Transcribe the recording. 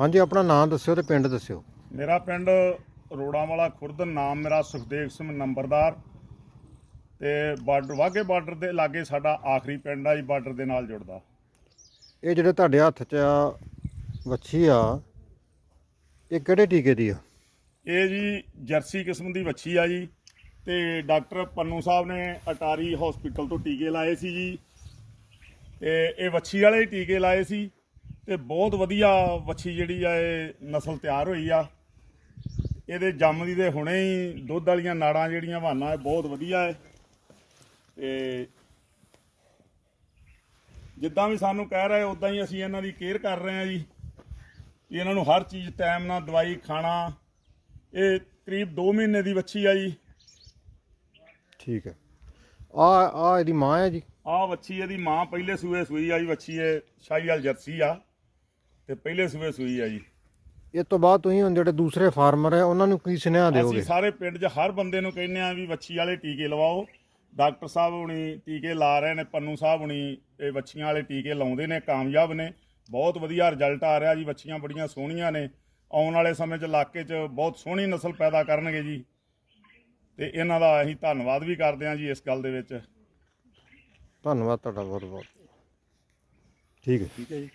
ਹਾਂਜੀ ਆਪਣਾ ਨਾਮ ਦੱਸਿਓ ਤੇ ਪਿੰਡ ਦੱਸਿਓ। ਮੇਰਾ ਪਿੰਡ ਰੋੜਾ ਵਾਲਾ ਖੁਰਦ ਨਾਮ ਮੇਰਾ ਸੁਖਦੇਵ ਸਿੰਘ ਨੰਬਰਦਾਰ। ਤੇ ਬਾਰਡਰ ਵਾਗੇ ਬਾਰਡਰ ਦੇ ਲਾਗੇ ਸਾਡਾ ਆਖਰੀ ਪਿੰਡ ਆ ਜੀ ਬਾਰਡਰ ਦੇ ਨਾਲ ਜੁੜਦਾ। ਇਹ ਜਿਹੜੇ ਤੁਹਾਡੇ ਹੱਥ 'ਚ ਆ ਵੱਛੀ ਆ ਇਹ ਕਿਹੜੇ ਟੀਕੇ ਦੀ ਆ? ਇਹ ਜੀ ਜਰਸੀ ਕਿਸਮ ਦੀ ਵੱਛੀ ਆ ਜੀ ਤੇ ਡਾਕਟਰ ਪੰਨੂ ਸਾਹਿਬ ਨੇ ਅਟਾਰੀ ਹਸਪੀਟਲ ਤੋਂ ਟੀਕੇ ਲਾਏ ਸੀ ਜੀ। ਤੇ ਇਹ ਵੱਛੀ ਵਾਲੇ ਟੀਕੇ ਲਾਏ ਸੀ। ਤੇ ਬਹੁਤ ਵਧੀਆ ਵੱਛੀ ਜਿਹੜੀ ਆ ਇਹ ਨਸਲ ਤਿਆਰ ਹੋਈ ਆ। ਇਹਦੇ ਜੰਮ ਦੀ ਹੁਣੇ ਹੀ ਦੁੱਧ ਵਾਲੀਆਂ ਨਾੜਾਂ ਜਿਹੜੀਆਂ ਇਹ ਬਹੁਤ ਵਧੀਆ ਹੈ ਤੇ ਜਿੱਦਾਂ ਵੀ ਸਾਨੂੰ ਕਹਿ ਰਹੇ ਉਦਾਂ ਹੀ ਅਸੀਂ ਇਹਨਾਂ ਦੀ ਕੇਅਰ ਕਰ ਰਹੇ ਹਾਂ ਜੀ। ਇਹਨਾਂ ਨੂੰ ਹਰ ਚੀਜ਼ ਟਾਈਮ ਨਾਲ ਦਵਾਈ ਖਾਣਾ ਇਹ ਕਰੀਬ 2 ਮਹੀਨੇ ਦੀ ਵੱਛੀ ਆ ਜੀ। ਠੀਕ ਹੈ। ਆ ਆ ਇਹਦੀ ਮਾਂ ਹੈ ਜੀ? ਆਹ ਵੱਛੀ ਇਹਦੀ ਮਾਂ ਪਹਿਲੇ ਸੂਏ ਸੂਈ ਆ ਜੀ ਵੱਛੀ ਇਹ ਸ਼ਾਹੀਵਾਲ ਜਰਸੀ ਆ। ਤੇ ਪਹਿਲੇ ਸੂਏ ਸੂਈ ਆ ਜੀ। ਇਹ ਤੋਂ ਬਾਅਦ ਤੁਸੀਂ ਹੁਣ ਜਿਹੜੇ ਦੂਸਰੇ ਫਾਰਮਰ ਹੈ ਉਹਨਾਂ ਨੂੰ ਕੀ ਸੁਨੇਹਾ ਦਿਓਗੇ? ਅਸੀਂ ਸਾਰੇ ਪਿੰਡ 'ਚ ਹਰ ਬੰਦੇ ਨੂੰ ਕਹਿੰਦੇ ਆ ਵੀ ਵੱਛੀ ਵਾਲੇ ਟੀਕੇ ਲਵਾਓ। ਡਾਕਟਰ ਸਾਹਿਬ ਹੁਣੀ ਟੀਕੇ ਲਾ ਰਹੇ ਨੇ ਪੰਨੂ ਸਾਹਿਬ ਹੁਣੀ ਇਹ ਵੱਛੀਆਂ ਵਾਲੇ ਟੀਕੇ ਲਾਉਂਦੇ ਨੇ ਕਾਮਯਾਬ ਨੇ। ਬਹੁਤ ਵਧੀਆ ਰਿਜ਼ਲਟ ਆ ਰਿਹਾ ਜੀ ਵੱਛੀਆਂ ਬੜੀਆਂ ਸੋਹਣੀਆਂ ਨੇ। ਆਉਣ ਵਾਲੇ ਸਮੇਂ 'ਚ ਇਲਾਕੇ 'ਚ ਬਹੁਤ ਸੋਹਣੀ ਨਸਲ ਪੈਦਾ ਕਰਨਗੇ ਜੀ। ਤੇ ਇਹਨਾਂ ਦਾ ਅਸੀਂ ਧੰਨਵਾਦ ਵੀ ਕਰਦੇ ਹਾਂ ਜੀ ਇਸ ਗੱਲ ਦੇ ਵਿੱਚ। ਧੰਨਵਾਦ ਤੁਹਾਡਾ ਬਹੁਤ ਬਹੁਤ ਠੀਕ ਹੈ ਠੀਕ ਹੈ ਜੀ।